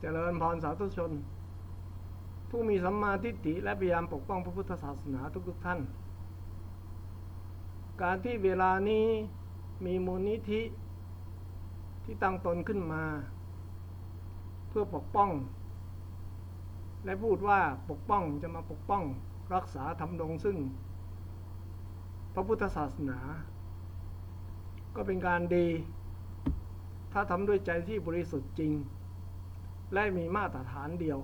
เจริญพรสาธุชน ผู้มีสัมมาทิฏฐิและพยายามปกป้องพระพุทธศาสนาทุกๆท่าน การที่เวลานี้มีมูลนิธิที่ตั้งตนขึ้นมา เพื่อปกป้อง และพูดว่าปกป้องจะมาปกป้องรักษาทำรงซึ่ง พระพุทธศาสนา ก็เป็นการดี ถ้าทำด้วยใจที่บริสุทธิ์จริง และมีมาตรฐานเดียว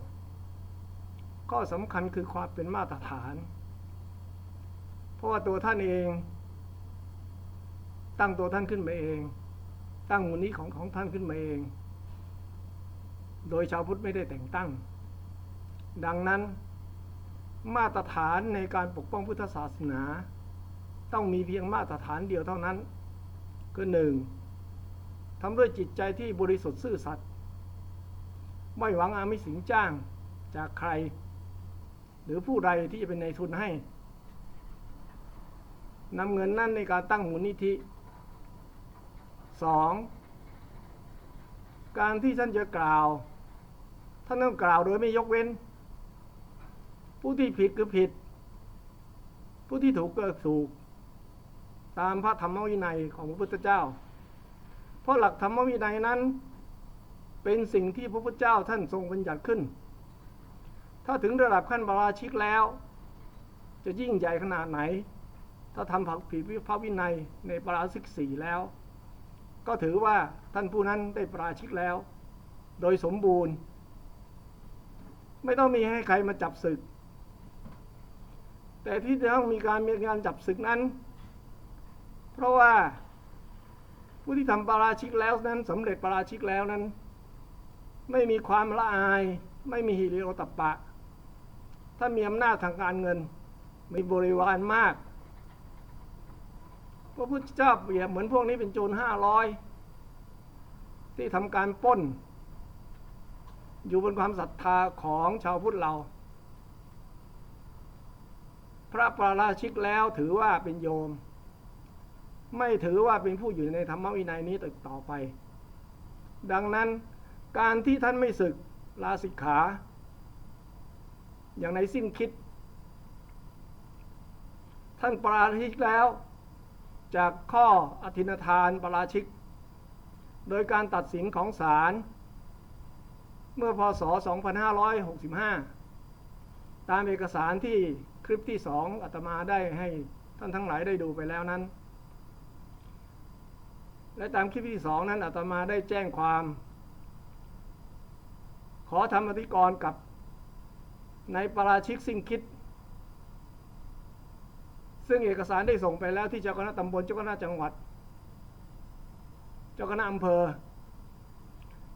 ข้อสำคัญคือความเป็นมาตรฐาน เพราะว่าตัวท่านเอง ตั้งตัวท่านขึ้นมาเอง ตั้งมูลนิธิของของท่านขึ้นมาเอง โดยชาวพุทธไม่ได้แต่งตั้ง ดังนั้นมาตรฐานในการปกป้องพุทธศาสนา ต้องมีเพียงมาตรฐานเดียวเท่านั้น คือหนึ่งทำด้วยจิตใจที่บริสุทธิ์ซื่อสัตย์ ไม่หวังอามิสิงจ้างจากใคร หรือผู้ใดที่จะเป็นในายทุนให้นำเงินนั่นในการตั้งมูลนิธิสองการที่ท่านจะกล่าว ท่านต้องกล่าวโดยไม่ยกเว้น ผู้ที่ผิดคือผิด ผู้ที่ถูกก็ถูก ตามพระธรรมวินัยของพระพุทธเจ้า เพราะหลักธรรมวินัยนั้น เป็นสิ่งที่พระพุทธเจ้าท่านทรงบัญญัติขึ้น ถ้าถึงระดับขั้นบาราชิกแล้ว จะยิ่งใหญ่ขนาดไหน ถ้าทำผักผิดพระวินัยในปาราชิกสี่แล้ว ก็ถือว่าท่านผู้นั้นได้ปราชิกแล้ว โดยสมบูรณ์ ไม่ต้องมีให้ใครมาจับศึก แต่ที่จะต้องมีการมีการจับศึกนั้น เพราะว่าผู้ที่ทำปาราชิกแล้วนั้นสำเร็จปาราชิกแล้วนั้น ไม่มีความละอาย ไม่มีฮิริโอตปปะ ถ้ามีอำนาจทางการเงิน มีบริวารมาก พระพุทธเจ้าเปรียบเหมือนพวกนี้เป็นโจรห้าร้อยที่ทำการป้น อยู่บนความศรัทธาของชาวพุทธเรา พระปราราชิกแล้วถือว่าเป็นโยม ไม่ถือว่าเป็นผู้อยู่ในธรรมวินัยนี้ต่อไป ดังนั้น การที่ท่านไม่ศึกลาสิกขา อย่างในสิ้นคิด ท่านปราชิกแล้ว จากข้ออธินทานปราชิก โดยการตัดสินของศาลเมื่อพศ 2565 ตามเอกสารที่คลิปที่สองอาตมาได้ให้ท่านทั้งหลายได้ดูไปแล้วนั้น และตามคลิปที่สองนั้นอาตมาได้แจ้งความ ขอทำอธิกรณ์กับในปราชิกสิ่งคิด ซึ่งเอกสารได้ส่งไปแล้วที่เจ้าคณะตำบลเจ้าคณะจังหวัด เจ้าคณะอำเภอ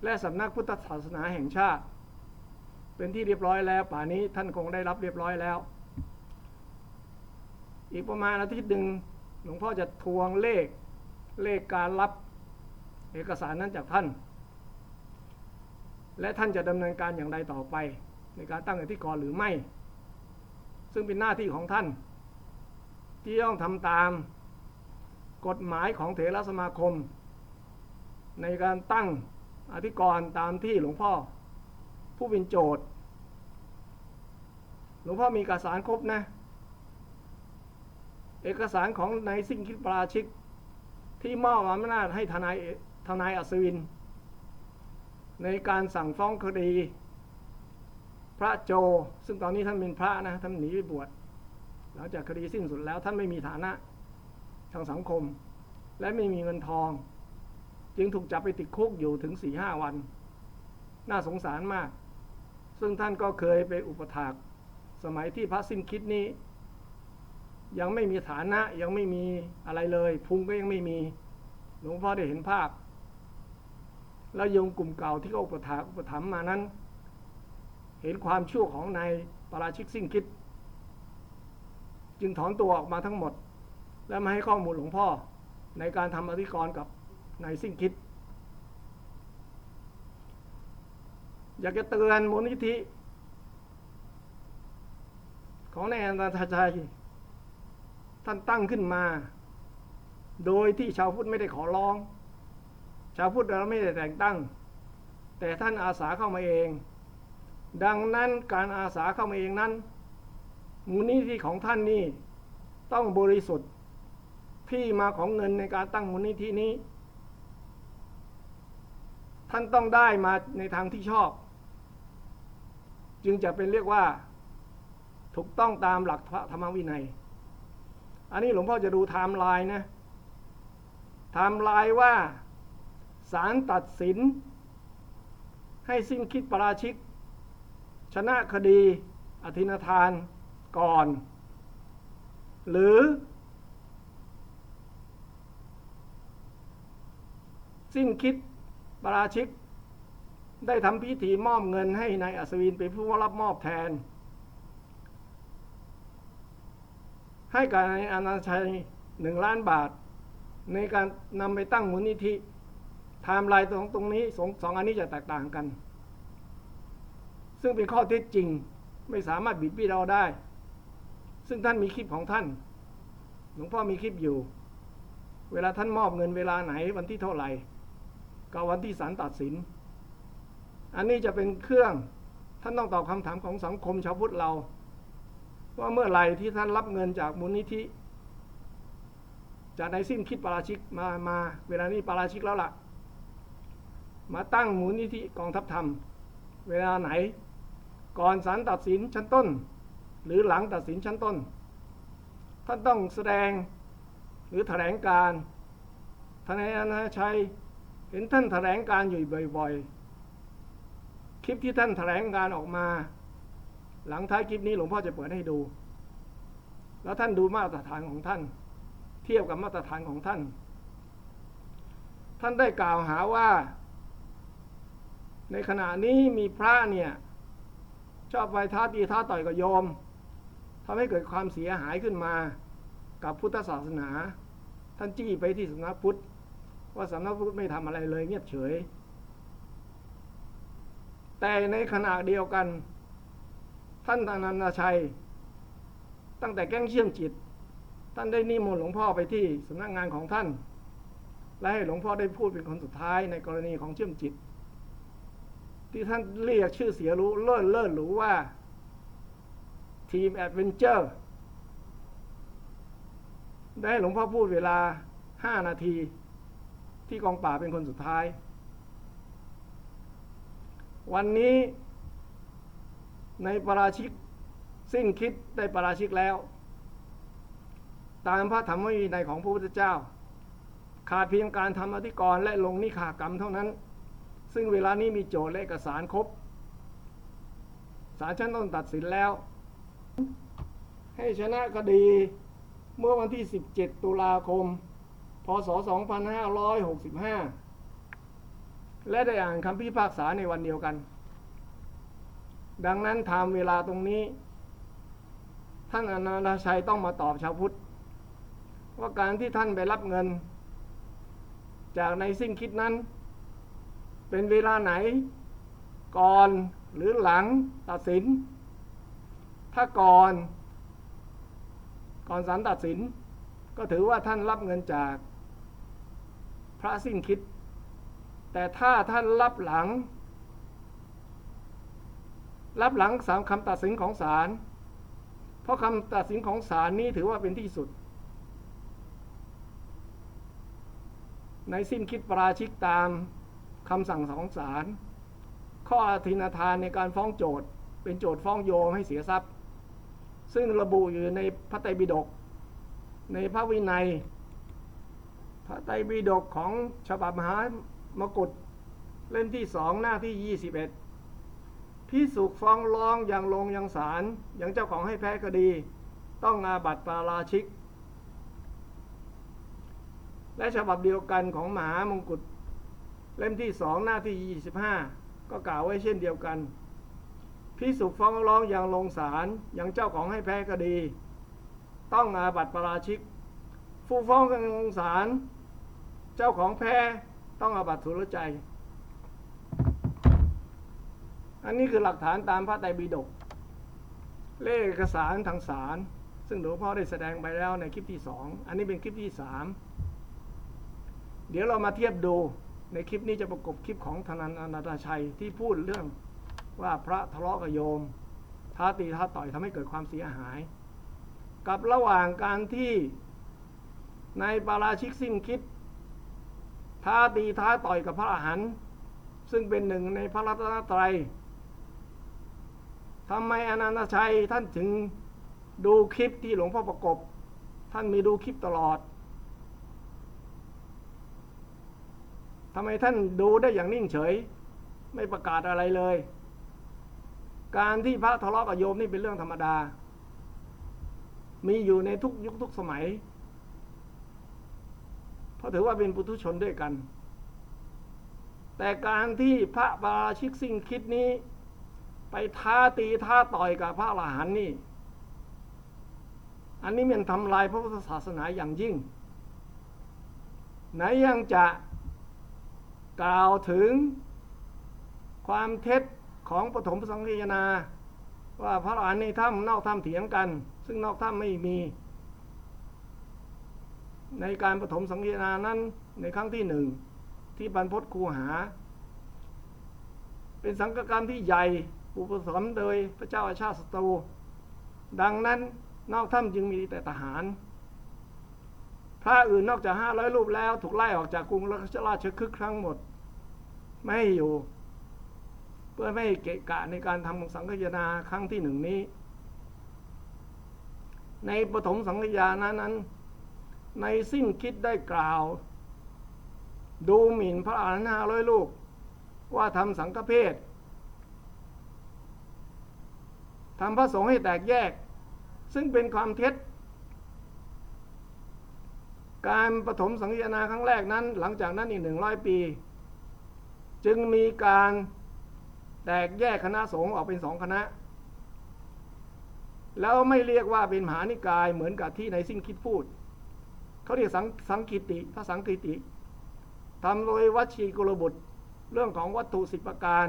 และสำนักพุทธศาสนาแห่งชาติ เป็นที่เรียบร้อยแล้ว ป่านี้ท่านคงได้รับเรียบร้อยแล้ว อีกประมาณอาทิตย์หนึ่งหลวงพ่อจะทวงเลขเลขการรับเอกสารนั้นจากท่าน และท่านจะดำเนินการอย่างไรต่อไป ในการตั้งอธิกรหรือไม่ ซึ่งเป็นหน้าที่ของท่าน ที่ต้องทำตาม กฎหมายของเถรสมาคม ในการตั้งอธิกรตามที่หลวงพ่อ ผู้เป็นโจทย์ หลวงพ่อมีเอกสารครบนะ เอกสารของนายสิ่งคิดปราชิกที่มอบอำนาจให้ทนายทนายอัศวิน ในการสั่งฟ้องคดี พระโจ ซึ่งตอนนี้ท่านเป็นพระนะท่านหนีไปบวชหลังจากคดีสิ้นสุดแล้วท่านไม่มีฐานะทางสังคม และไม่มีเงินทอง จึงถูกจับไปติดคุกอยู่ถึงสี่ห้าวัน น่าสงสารมาก ซึ่งท่านก็เคยเป็นอุปถากสมัยที่พระสิ้นคิดนี้ ยังไม่มีฐานะยังไม่มีอะไรเลยพุงก็ยังไม่มีหลวงพ่อได้เห็นภาพ แล้วยมกลุ่มเก่าที่เขาอุปถาอุปถัมภ์มานั้น เห็นความชั่วของนายปราชิกสิ้นคิด จึงถอนตัวออกมาทั้งหมด และมาให้ข้อมูลหลวงพ่อในการทำอธิกรณ์กับนายสิ้นคิด อยากจะเตือนมูลนิธิของนายอนันทชัยท่านตั้งขึ้นมา โดยที่ชาวพุทธไม่ได้ขอร้อง ชาวพุทธเราไม่ได้แต่งตั้ง แต่ท่านอาสาเข้ามาเอง ดังนั้นการอาสาเข้ามาเองนั้น มูลนิธิของท่านนี่ต้องบริสุทธิ์ที่มาของเงินในการตั้งมูลนิธินี้ ท่านต้องได้มาในทางที่ชอบ จึงจะเป็นเรียกว่า ถูกต้องตามหลักพระธรรมวินัย อันนี้หลวงพ่อจะดูไทม์ไลน์นะไทม์ไลน์ว่า ศาลตัดสิน ให้สิ้นคิดประราชิก ชนะคดีอธินทานก่อน หรือ สิ้นคิดประราชิก ได้ทำพิธีมอบเงินให้นายอัศวินเป็นผู้รับมอบแทน ให้กับนายอนันชัยหนึ่งล้านบาท ในการนำไปตั้งมูลนิธิ ไทม์ไลน์ตรงตรงนี้สองสองอันนี้จะแตกต่างกัน ซึ่งเป็นข้อเท็จจริงไม่สามารถบิดเบี้เราได้ ซึ่งท่านมีคลิปของท่าน หลวงพ่อมีคลิปอยู่ เวลาท่านมอบเงินเวลาไหนวันที่เท่าไหร่ก็วันที่ศาลตัดสิน อันนี้จะเป็นเครื่องท่านต้องตอบคำถามของสังคมชาวพุทธเรา ว่าเมื่อไหร่ที่ท่านรับเงินจากมูลนิธิจากในสิ้นคิดปาราชิกมามา เวลานี้ปาราชิกแล้วล่ะ มาตั้งมูลนิธิกองทัพธรรม เวลาไหน ก่อนศาลตัดสินชั้นต้น หรือหลังตัดสินชั้นต้น ท่านต้องแสดงหรือแถลงการทนายอนาชัย เห็นท่านแถลงการอยู่บ่อยๆ คลิปที่ท่านแถลงการออกมา หลังท้ายคลิปนี้หลวงพ่อจะเปิดให้ดู แล้วท่านดูมาตรฐานของท่าน เทียบกับมาตรฐานของท่าน ท่านได้กล่าวหาว่า ในขณะนี้มีพระเนี่ยชอบไปท้าตีท้าต่อยกับโยมทำให้เกิดความเสียหายขึ้นมา กับพุทธศาสนา ท่านจี้ไปที่สำนักพุทธ ว่าสำนักพุทธไม่ทำอะไรเลยเงียบเฉย แต่ในขณะเดียวกัน ท่านธนันตชัย ตั้งแต่แก้งเชื่อมจิต ท่านได้นิมนต์หลวงพ่อไปที่สำนักงานของท่าน และให้หลวงพ่อได้พูดเป็นคนสุดท้ายในกรณีของเชื่อมจิต ที่ท่านเรียกชื่อเสียรู้เลิศเลิศหรูว่า ทีมแอดเวนเจอร์ได้หลวงพ่อพูดเวลาห้านาที ที่กองป่าเป็นคนสุดท้าย วันนี้ในปราชิกสิ้นคิดได้ปราชิกแล้ว ตามพระธรรมวินัยของพระพุทธเจ้า ขาดเพียงการทำอธิกรณ์และลงนิขากรรมเท่านั้น ซึ่งเวลานี้มีโจทย์และเอกสารครบศาลชั้นต้นตัดสินแล้ว ให้ชนะคดีเมื่อวันที่ 17 ตุลาคม พศ 2565 และได้อ่านคำพิพากษาในวันเดียวกัน ดังนั้นไทม์เวลาตรงนี้ ท่านอนาถชัยต้องมาตอบชาวพุทธ ว่าการที่ท่านไปรับเงิน จากในสิ้นคิดนั้น เป็นเวลาไหน ก่อนหรือหลังตัดสิน ถ้าก่อน ก่อนศาลตัดสิน ก็ถือว่าท่านรับเงินจากพระสิ้นคิด แต่ถ้าท่านรับหลัง รับหลังสามคำตัดสินของศาลเพราะคำตัดสินของศาลนี้ถือว่าเป็นที่สุด ในสิ้นคิดปราชิกตาม คำสั่งของศาลข้ออาทินาทานในการฟ้องโจทย์เป็นโจทย์ฟ้องโยมให้เสียทรัพย์ ซึ่งระบุอยู่ในพระไตรปิฎกในพระวินัย พระไตรปิฎกของฉบับมหามกุฏเล่มที่สองหน้าที่ 21พิสุกฟ้องร้องอย่างลงอยังศาลอย่างเจ้าของให้แพ้คดี ต้องอาบัติปาราชิก และฉบับเดียวกันของมหามงกุฎ เล่มที่สองหน้าที่ 25 ก็กล่าวไว้เช่นเดียวกันพิสุฟ้องร้องอย่างลงศาลอย่างเจ้าของให้แพ้คดี ต้องอาบัติปาราชิก ผู้ฟ้องกันลงศาลเจ้าของแพ้ต้องอาบัติทุลใจ อันนี้คือหลักฐานตามพระไตรปิฎกเลขเอกสารทางศาลซึ่งหลวงพ่อได้แสดงไปแล้วในคลิปที่สองอันนี้เป็นคลิปที่สามเดี๋ยวเรามาเทียบดู ในคลิปนี้จะประกบคลิปของธนันอนันตชัยที่พูดเรื่องว่าพระทะเลาะกับโยมท้าตีท้าต่อยทำให้เกิดความเสียหาย กับระหว่างการที่ในปาราชิกสิ้นคิด ท้าตีท้าต่อยกับพระอรหันต์ซึ่งเป็นหนึ่งในพระรัตนตรัยทำไมอนันตชัยท่านถึงดูคลิปที่หลวงพ่อประกบ ท่านมีดูคลิปตลอด ทำไมท่านดูได้อย่างนิ่งเฉย ไม่ประกาศอะไรเลย การที่พระทะเลาะกับโยมนี่เป็นเรื่องธรรมดา มีอยู่ในทุกยุคทุกสมัย เพราะถือว่าเป็นปุถุชนด้วยกัน แต่การที่พระบาราชิกสิ่งคิดนี้ ไปท้าตีท้าต่อยกับพระอรหันนี่ อันนี้มันทำลายพระพุทธศาสนาอย่างยิ่ง ไหนยังจะ กล่าวถึงความเท็จของปฐมสังเกยนา ว่าพระอรหันต์ในถ้ำนอกถ้ำเถียงกัน ซึ่งนอกถ้ำไม่มี ในการปฐมสังเกยนานั้นในครั้งที่หนึ่งที่บรรพตคูหา เป็นสังฆกรรมที่ใหญ่อุปสมโดยพระเจ้าอาชาติศัตรูดังนั้นนอกถ้ำจึงมีแต่ทหารพระอื่นนอกจากห้าร้อยรูปแล้วถูกไล่ออกจากกรุงราชคฤห์ครั้งหมด ไม่ให้อยู่ เพื่อไม่ให้เกะกะในการทำสังฆยนาครั้งที่หนึ่งนี้ ในปฐมสังฆยานานั้น ในสิ้นคิดได้กล่าว ดูหมิ่นพระอรหันต์ห้าร้อยลูก ว่าทำสังฆเพศทำพระสงฆ์ให้แตกแยก ซึ่งเป็นความเท็จ การปฐมสังฆนาครั้งแรกนั้น หลังจากนั้นอีกหนึ่งร้อยปี จึงมีการแตกแยกคณะสงฆ์ออกเป็นสองคณะ แล้วไม่เรียกว่าเป็นมหานิกายเหมือนกับที่ในสิ้นคิดพูด เขาเรียกสังสังกิติพระสังกิติทำโดยวัชีกุลบุตรเรื่องของวัตถุสิบประการ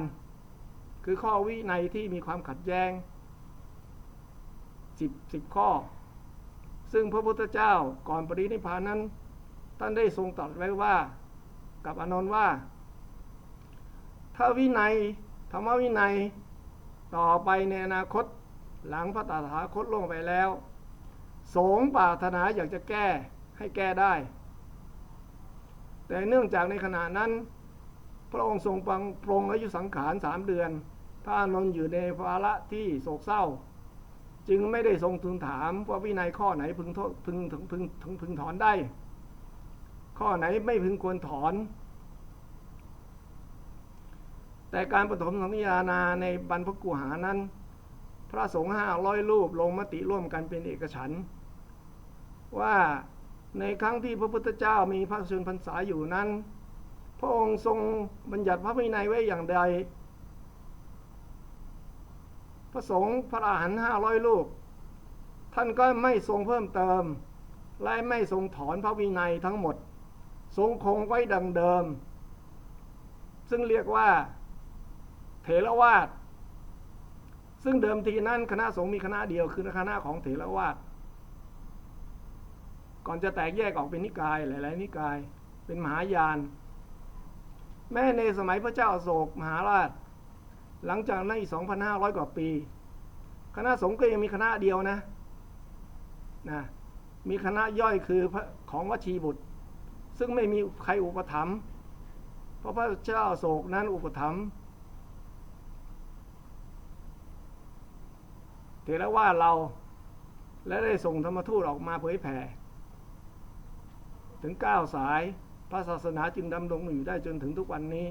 คือข้อวิในที่มีความขัดแย้งสิบสิบข้อ ซึ่งพระพุทธเจ้าก่อนปรินิพพานนั้น ท่านได้ทรงตรัสไว้ว่า กับอนนท์ว่า ถ้าวินัยธรรมวินัย ต่อไปในอนาคตหลังพระตถาคตล่วงไปแล้ว สงปรารถนาอยากจะแก้ให้แก้ได้ แต่เนื่องจากในขณะนั้น พระองค์ทรงปังปรงอายุสังขารสามเดือน พระอานนท์อยู่ในภาระที่โศกเศร้า จึงไม่ได้ทรงทูลถามว่าวินัยข้อไหนพึงโทษพึงพึงพึงพึงพึงถอนได้ ข้อไหนไม่พึงควรถอน แต่การปฐมสัญญานาในบรรพกุหานั้น พระสงฆ์ห้าร้อยรูปลงมติร่วมกันเป็นเอกฉันท์ว่าในครั้งที่พระพุทธเจ้ามีพระชนพรรษาอยู่นั้น พระองค์ทรงบัญญัติพระวินัยไว้อย่างใด พระสงฆ์พระอรหันต์ห้าร้อยลูกท่านก็ไม่ทรงเพิ่มเติม และไม่ทรงถอนพระวินัยทั้งหมด ทรงคงไว้ดังเดิม ซึ่งเรียกว่า เถรวาทซึ่งเดิมทีนั้นคณะสงฆ์มีคณะเดียวคือคณะของเถรวาทก่อนจะแตกแยกออกเป็นนิกายหลาย ๆ นิกาย เป็นมหายาน แม้ในสมัยพระเจ้าอโศกมหาราช หลังจากนั้นอีก 2,500 กว่าปี คณะสงฆ์ก็ยังมีคณะเดียวนะนะมีคณะย่อยคือของวชีบุตร ซึ่งไม่มีใครอุปถัมภ์เพราะพระเจ้าอโศกนั้นอุปถัมภ์ เถรวาทเรา และได้ส่งธรรมทูตออกมาเผยแผ่ ถึงเก้าสายพระศาสนาจึงดำรงอยู่ได้จนถึงทุกวันนี้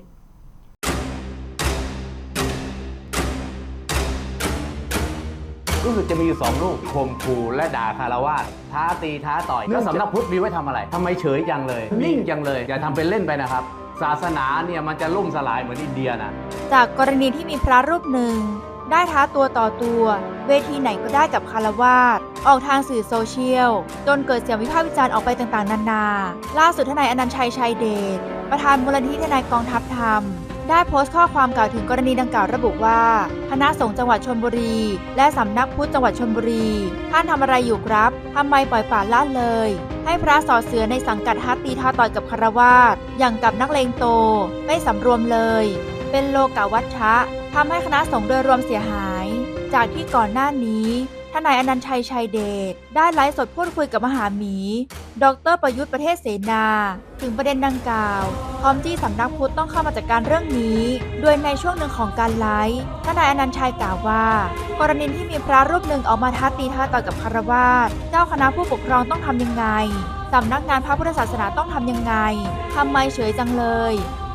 รู้สึกจะมีอยู่สองรูปข่มขู่และด่าคารวาสท้าตีท้าต่อยเนื่แล้อวงจากสำนักพุทธมีไว้ทำอะไรทำไมเฉยจังเลย นิ่งจังเลย อย่าทำเป็นเล่นไปนะครับ ศาสนาเนี่ยมันจะล่มสลายเหมือนอินเดียนะ จากกรณีที่มีพระรูปหนึ่ง ได้ท้าตัวต่อตัว เวทีไหนก็ได้กับคารวาสออกทางสื่อโซเชียล จนเกิดเสียงวิพากษ์วิจารณ์ออกไปต่างๆ นานา ล่าสุดทนายอนันต์ชัยชัยเดช ประธานมูลนิธิทนายกองทัพธรรมได้โพสต์ข้อความกล่าวถึงกรณีดังกล่าวระบุว่าคณะสงฆ์จังหวัดชนบุรี และสำนักพุทธจังหวัดชนบุรี ท่านทำอะไรอยู่ครับทำไมปล่อยปละละเลย ให้พระสอเสือในสังกัดฮัตตีท้าต่อยกับคารวาสอย่างกับนักเลงโต ไม่สำรวมเลย เป็นโลกาวัชชะทำให้คณะสงฆ์โดยรวมเสียหาย จากที่ก่อนหน้านี้ทนายอนันต์ชัยชัยเดชได้ไลฟ์สดพูดคุยกับมหาหมี ดรประยุทธ์ประเทศเสนา ถึงประเด็นดังกล่าวพร้อมจี้สำนักพุทธต้องเข้ามาจัดการเรื่องนี้ โดยในช่วงหนึ่งของการไลฟ์ทนายอนันต์ชัยกล่าวว่า กรณีที่มีพระรูปหนึ่งออกมาท้าตีท้าต่อยกับคารวาสเจ้าคณะผู้ปกครองต้องทำยังไงสำนักงานพระพุทธศาสนาต้องทำยังไงทำไมเฉยจังเลย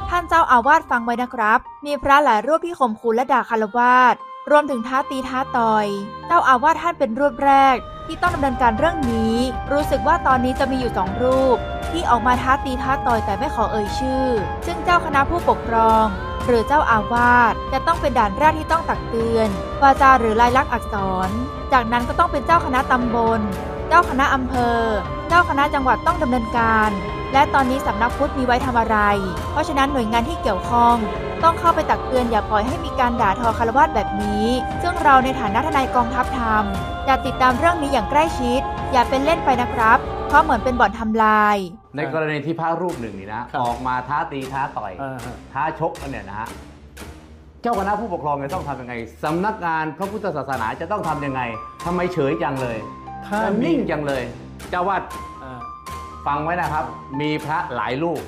ท่านเจ้าอาวาสฟังไว้นะครับ มีพระหลายรูปที่ข่มขู่และด่าคารวาส รวมถึงท้าตีท้าต่อย เจ้าอาวาสท่านเป็นรูปแรก ที่ต้องดำเนินการเรื่องนี้ รู้สึกว่าตอนนี้จะมีอยู่สองรูป ที่ออกมาท้าตีท้าต่อยแต่ไม่ขอเอ่ยชื่อ ซึ่งเจ้าคณะผู้ปกครอง หรือเจ้าอาวาสจะต้องเป็นด่านแรกที่ต้องตักเตือนวาจาหรือลายลักษณ์อักษร จากนั้นก็ต้องเป็นเจ้าคณะตำบล เจ้าคณะอำเภอ เจ้าคณะจังหวัดต้องดำเนินการ และตอนนี้สำนักพุทธมีไว้ทำอะไร เพราะฉะนั้นหน่วยงานที่เกี่ยวข้อง ต้องเข้าไปตักเตือนอย่าปล่อยให้มีการด่าทอคารวะแบบนี้ ซึ่งเราในฐานะทนายกองทัพทำจะติดตามเรื่องนี้อย่างใกล้ชิด อย่าเป็นเล่นไปนะครับ เพราะเหมือนเป็นบ่อนทำลาย ในกรณีที่พระรูปหนึ่งนี่นะครับออกมาท้าตีท้าต่อยอ่าฮะท้าชกกันเนี่ยนะฮะเจ้าคณะผู้ปกครองจะต้องทำยังไงสำนักงานพระพุทธศาสนาจะต้องทำยังไงทำไมเฉยจังเลย ถ้าจะมีนิ่งจังเลยเจ้าวัดอ่าฟังไว้นะครับ มีพระหลายรูป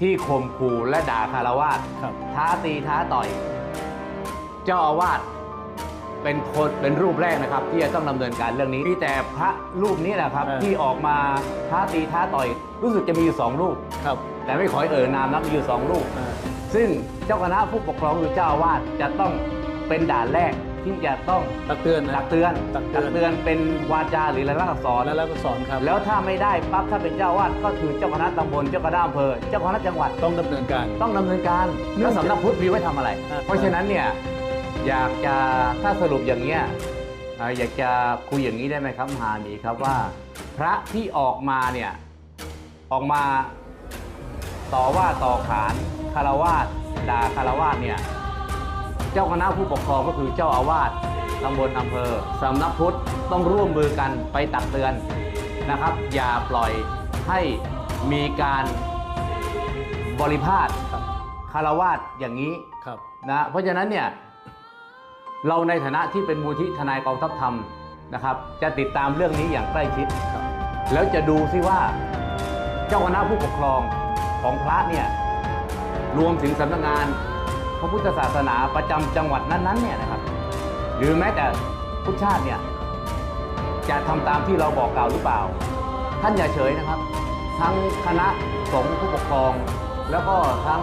ที่ข่มขู่และด่าคารวาสครับท้าตีท้าต่อย เจ้าอาวาสเป็นคนเป็นรูปแรกนะครับ ที่จะต้องดำเนินการเรื่องนี้มีแต่พระรูปนี้แหละครับเออที่ออกมาท้าตีท้าต่อย รู้สึกจะมีอยู่สองรูปครับ แต่ไม่ขอเอ่ยนามนับมีอยู่สองรูปอ่าซึ่งเจ้าคณะผู้ปกครองหรือเจ้าอาวาสจะต้องเป็นด่านแรก ที่จะต้องตักเตือนนะ ตักเตือนตักเตือนเตือน เป็นวาจาหรือลายลักษณ์อักษร แล้วเราก็สอนครับแล้วถ้าไม่ได้ปั๊บถ้าเป็นเจ้าอาวาสก็คือเจ้าคณะตำบลเจ้าคณะอำเภอเจ้าคณะจังหวัด ต้องดำเนินการ ต้องดำเนินการเนื่แล้อวงจากสำนักพุทธมีไว้ทำอะไร อ่า เพราะฉะนั้นเนี่ยอยากจะถ้าสรุปอย่างเงี้ยอ่าอยากจะคุยอย่างนี้ได้ไหมครับมหามีครับว่า พระที่ออกมาเนี่ยออกมาต่อว่าต่อขานคารวาสด่าคารวาสเนี่ย เจ้าคณะผู้ปกครองก็คือเจ้าอาวาสตำบลอำเภอสำนักพุทธต้องร่วมมือกันไปตักเตือนนะครับ อย่าปล่อยให้มีการบริพาทครับคารวาสอย่างนี้ครับนะเพราะฉะนั้นเนี่ยเราในฐานะที่เป็นมูลที่ทนายกองทัพธรรมนะครับ จะติดตามเรื่องนี้อย่างใกล้ชิดครับแล้วจะดูซิว่าเจ้าคณะผู้ปกครองของพระเนี่ยรวมถึงสำนักงานพ ระพุทธศาสนาประจำจังหวัดนั้นๆเนี่ยนะครับ หรือแม้แต่พุทธชาติเนี่ยจะทำตามที่เราบอกกล่าวหรือเปล่า ท่านอย่าเฉยนะครับ ทั้งคณะสงฆ์ผู้ปกครอง แล้วก็ทั้ง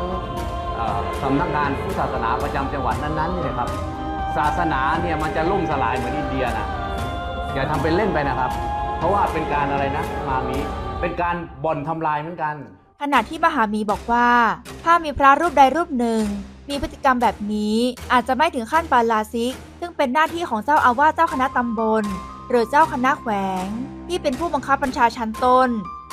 สำนักงานพุทธศาสนาประจำจังหวัดนั้นๆนี่นะครับ ศาสนาเนี่ยมันจะล่มสลายเหมือนอินเดียนะอย่าทำเป็นเล่นไปนะครับ เพราะว่าเป็นการอะไรนะมามีเป็นการบ่อนทำลายเหมือนกัน ขณะที่มหามีบอกว่า ถ้ามีพระรูปใดรูปหนึ่ง มีพฤติกรรมแบบนี้ อาจจะไม่ถึงขั้นปาราซิก ซึ่งเป็นหน้าที่ของเจ้าอาวาสเจ้าคณะตำบล หรือเจ้าคณะแขวง ที่เป็นผู้บังคับบัญชาชั้นต้น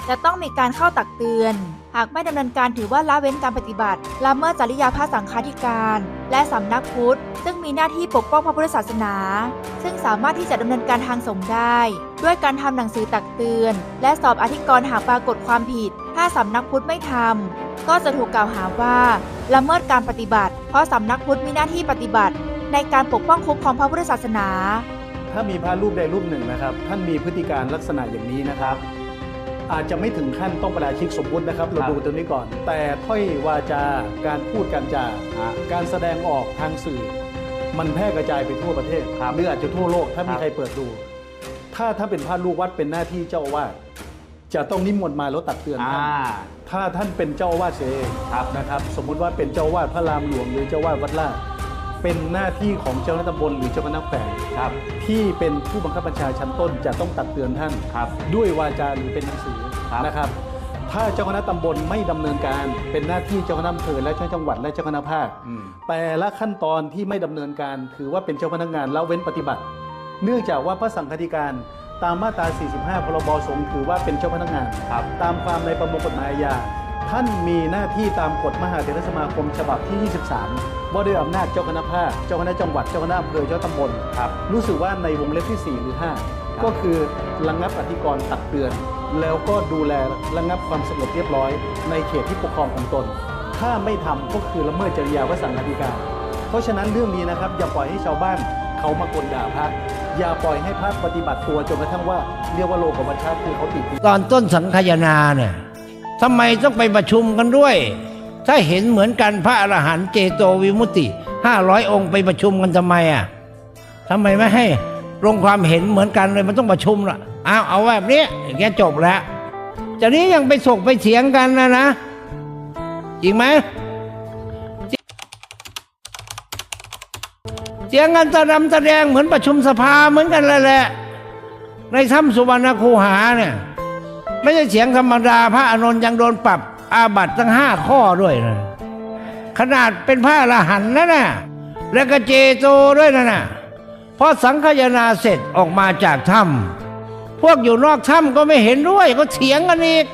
จะต้องมีการเข้าตักเตือน หากไม่ดำเนินการถือว่าละเว้นการปฏิบัติละเมิดจริยภาสังฆาธิการ และสำนักพุทธ ซึ่งมีหน้าที่ปกป้องพระพุทธศาสนา ซึ่งสามารถที่จะดำเนินการทางสงฆ์ได้ ด้วยการทำหนังสือตักเตือน และสอบอธิกรณ์หากปรากฏความผิด ถ้าสำนักพุทธไม่ทำก็จะถูกกล่าวหาว่า ละเมิดการปฏิบัติ เพราะสำนักพุทธมีหน้าที่ปฏิบัติ ในการปกป้องคุ้มครองพระพุทธศาสนา ถ้ามีพระรูปใดรูปหนึ่งนะครับ ท่านมีพฤติการลักษณะอย่างนี้นะครับ อาจจะไม่ถึงขั้นต้องประราชิกสมมุตินะครับเราครับดูตรงนี้ก่อน แต่ถ้อยวาจาการพูดการจาฮะการแสดงออกทางสื่อ มันแพร่กระจายไปทั่วประเทศครับหรืออาจจะทั่วโลกถ้ามีครับใครเปิดดู ถ้าถ้าเป็นพระลูกวัดเป็นหน้าที่เจ้าอาวาส จะต้องนิมนต์มาแล้วตักเตือนอ่าท่านถ้าท่านเป็นเจ้าอาวาสเสียเองครับนะครับ สมมุติว่าเป็นเจ้าอาวาสพระรามหลวงหรือเจ้าอาวาสวัดลาดเป็นหน้าที่ของเจ้าหน้าที่ตำบลหรือเจ้าคณะแฝงครับ ที่เป็นผู้บังคับบัญชาชั้นต้นจะต้องตักเตือนท่านครับด้วยวาจาหรือเป็นหนังสือครับนะครับ ถ้าเจ้าคณะตำบลไม่ดำเนินการ เป็นหน้าที่เจ้าคณะอำเภอและเจ้าจังหวัดและเจ้าคณะภาคอืมแต่ละขั้นตอนที่ไม่ดำเนินการ ถือว่าเป็นเจ้าพนักงานละเว้นปฏิบัติ เนื่องจากว่าพระสังฆาธิการ ตามมาตรา 45 พรบสงฆ์ถือว่าเป็นเจ้าพนักงานครับ ตามความในประมวลกฎหมายอาญาท่านมีหน้าที่ตามกฎมหาเถรสมาคมฉบับที่ 23 ว่าด้วยอำนาจเจ้าคณะภาค เจ้าคณะจังหวัด เจ้าคณะอำเภอ เจ้าตำบลครับ รู้สึกว่าในวงเล็บที่ 4 หรือ 5 ก็คือระงับอธิกรณ์ตักเตือน แล้วก็ดูแลระงับความสงบเรียบร้อย ในเขตที่ปกครองของตน ถ้าไม่ทำก็คือละเมิดจริยาวัสังฆาธิการ เพราะฉะนั้นเรื่องนี้นะครับอย่าปล่อยให้ชาวบ้านเขามากลด่าพระ อย่าปล่อยให้พระปฏิบัติตัวจนกระทั่งว่าเรียกว่าโลกวัชชะคือเขาติดตอนต้นสังคายนาเนี่ยทำไมต้องไปประชุมกันด้วย ถ้าเห็นเหมือนกันพระอรหันต์เจโตวิมุตติห้าร้อยองค์ไปประชุมกันทำไมอะทำไมไม่ให้ลงความเห็นเหมือนกันเลยมันต้องประชุมละเอาเอาแบบนี้อย่างเงี้ยจบแล้วจากนี้ยังไปสกไปเถียงกันนะนะจริงไหม ถียงกันตะดำตะแดงเหมือนประชุมสภาเหมือนกันเลยแหละในถ้ำสุวรรณคูหาเนี่ยไม่ใช่เสียงธรรมดาพระอานนท์ยังโดนปรับอาบัตตั้งห้าข้อด้วยนะขนาดเป็นพระอรหันต์นะน่ะแล้วก็เจโตด้วยนะน่ะพอสังคายนาเสร็จออกมาจากถ้ำพวกอยู่นอกถ้ำก็ไม่เห็นด้วยก็เถียงกันอีก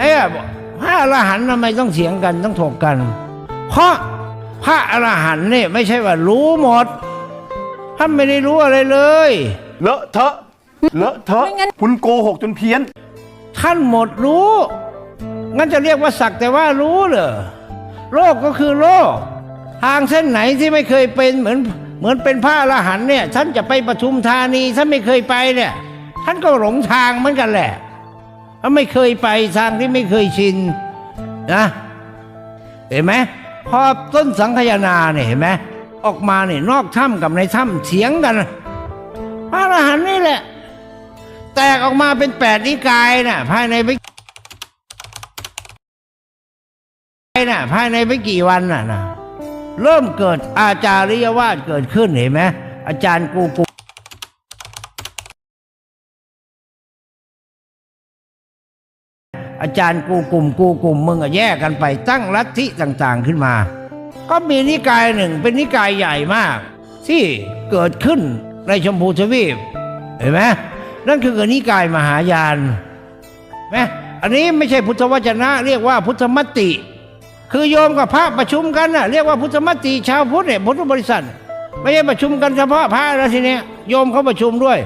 ไอ้อะพระอรหันต์ทำไมต้องเถียงกันต้องถกกัน เพราะพระอรหันต์เนี่ยไม่ใช่ว่ารู้หมดท่านไม่ได้รู้อะไรเลย เลอะเทอะเลอะเทอะคุณโกหกจนเพี้ยน ท่านหมดรู้ งั้นจะเรียกว่าสักแต่ว่ารู้เหรอโลกก็คือโลก ทางเส้นไหนที่ไม่เคยเป็นเหมือนเหมือนเป็นพระอรหันต์เนี่ยท่านจะไปปทุมธานีท่านไม่เคยไปเนี่ย ท่านก็หลงทางเหมือนกันแหละ ถ้าไม่เคยไปทางที่ไม่เคยชินนะเห็นไหมพอต้นสังคายนาเนี่ยเห็นไหมออกมาเนี่ยนอกถ้ำกับในถ้ำเถียงกันพระอรหันต์นี่แหละ แตกออกมาเป็นแปดนิกายน่ะภายในไม่น่ะภายในไม่กี่วันน่ะนะเริ่มเกิดอาจาริยวาสเกิดขึ้นเห็นไหมอาจารย์กูกู อาจารย์กูกลุ่มกูกลุ่มมึงอะแยกกันไปตั้งลัทธิต่างๆขึ้นมา ก็มีนิกายหนึ่งเป็นนิกายใหญ่มาก ที่เกิดขึ้นในชมพูทวีปเห็นไหมนั่นคือนิกายมหายานไหมอันนี้ไม่ใช่พุทธวจนะ เรียกว่าพุทธมติ คือโยมกับพระประชุมกันน่ะเรียกว่าพุทธมติชาวพุทธเนี่ยพุทธบริษัทไม่ใช่ประชุมกันเฉพาะพระแล้วทีเนี้ยโยมเขาประชุมด้วย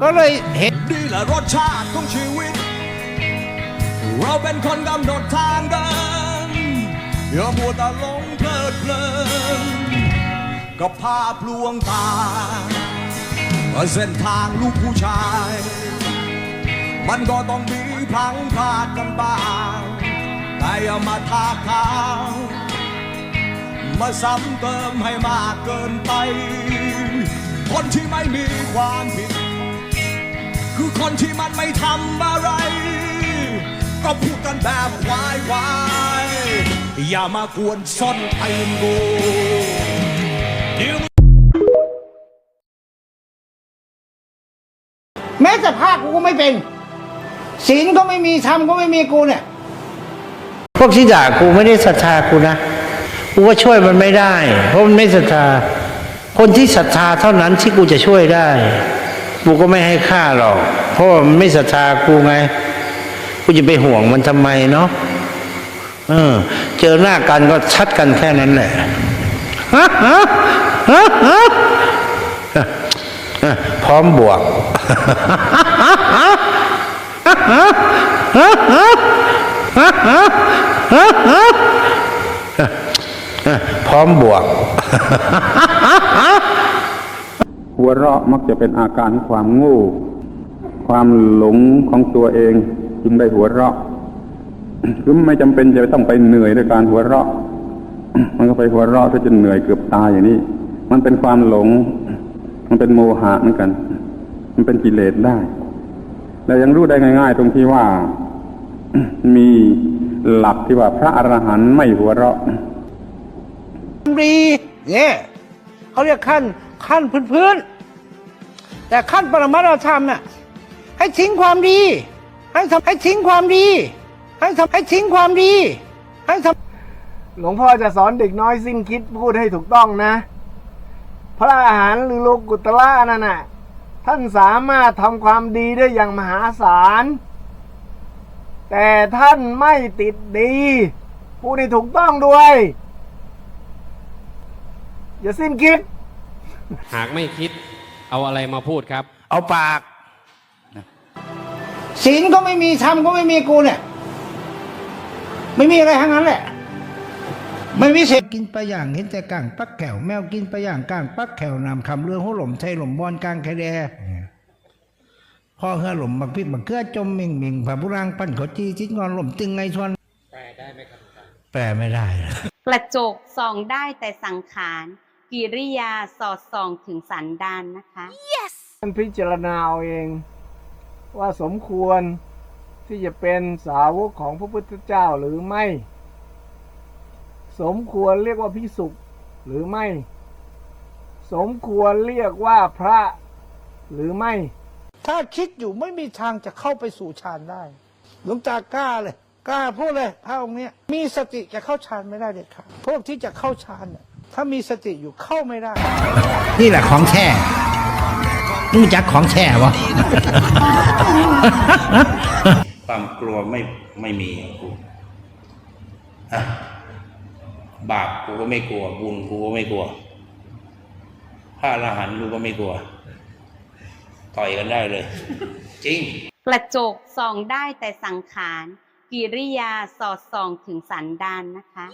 ก็เลยเห็นนี่แหละรสชาติของชีวิต เราเป็นคนกำหนดทางเดินอย่ามัวแต่หลงเพลิดเพลินกับภาพลวงตาเส้นทางลูกผู้ชาย มันก็ต้องมีพลังพลาดกันบ้างแต่อย่ามาทาทางมาซ้ำเติมให้มากเกินไป คนที่ไม่มีความผิด คือคนที่มันไม่ทำอะไร ก็พูดกันแบบวายวายอย่ามากวนซ่อนไอ้งูเดี๋ยวแม้แต่ภาคกูก็ไม่เป็นศีลก็ไม่มีธรรมก็ไม่มีกูเนี่ย พวกที่ด่ากูไม่ได้ศรัทธากูนะกูว่าช่วยมันไม่ได้ เพราะมันไม่ศรัทธา คนที่ศรัทธาเท่านั้นที่กูจะช่วยได้ กูก็ไม่ให้ค่าหรอก เพราะว่ามันไม่ศรัทธากูไง กูจะไปห่วงมันทำไมเนาะเออ เจอหน้ากันก็ชัดกันแค่นั้นแหละฮะฮะฮะฮะพร้อมบวกพร้อมบวก หัวเราะมักจะเป็นอาการความโง่ ความหลงของตัวเอง จึงได้หัวเราะคือไม่จำเป็นจะต้องไปเหนื่อยด้วยการหัวเราะ มันก็ไปหัวเราะถ้าจนเหนื่อยเกือบตายอย่างนี้ มันเป็นความหลง มันเป็นโมหะเหมือนกัน มันเป็นกิเลสได้แล้วยังรู้ได้ง่าย ๆ ตรงที่ว่ามีหลักที่ว่าพระอรหันต์ไม่หัวเราะดีเนี่ยเขาเรียกขั้นขั้นพื้นๆแต่ขั้นปรมาธรรมน่ะให้ทิ้งความดี ให้ทำให้ทิ้งความดี ให้ทำให้ทิ้งความดี ให้ทำหลวงพ่อจะสอนเด็กน้อยสิ้นคิดพูดให้ถูกต้องนะ พระอาหารหรือโลกุตละนั่นน่ะ ท่านสามารถทำความดีได้อย่างมหาศาล แต่ท่านไม่ติดดี พูดให้ถูกต้องด้วย อย่าสิ้นคิด หากไม่คิดเอาอะไรมาพูดครับ เอาปาก ศีลก็ไม่มีธรรมก็ไม่มีกูเนี่ย ไม่มีอะไรทั้งนั้นแหละ ไม่มีเศษกินปลาอย่างเห็นแต่กลางปักแขวแมวกินปลาอย่างกลางปักแขวนำคำเรื่องหัวหล่มไทยหล่มบอนกลางไคแดพ่อเฮือหล่มบักพริกบักเกือจมมิงมิงผ่าบุรางปั้นขอจีจิ้งงอนหล่มตึงไงชวนแปลได้ไหมครับแปลไม่ได้ กระจกส่องได้แต่สังขารกิริยาสอดส่องถึงสันดานนะคะท่านพิจารณาเอาเอง ว่าสมควรที่จะเป็นสาวกของพระพุทธเจ้าหรือไม่ สมควรเรียกว่าพิสุหรือไม่ สมควรเรียกว่าพระหรือไม่ ถ้าคิดอยู่ไม่มีทางจะเข้าไปสู่ฌานได้ หลวงตากล้าเลย กล้าพูดเลยพระองค์เนี้ยมีสติจะเข้าฌานไม่ได้เด็ดขาดพวกที่จะเข้าฌานเนี่ยถ้ามีสติอยู่เข้าไม่ได้ นี่แหละของแท้ มึงจักของแท้วะความกลัวไม่ไม่มีกูอะบาปกูก็ไม่กลัว บุญกูก็ไม่กลัวพระอรหันต์กูก็ไม่กลัว ต่อยกันได้เลย จริง กระจกส่องได้แต่สังขาร กิริยาสอดส่องถึงสันดานนะคะ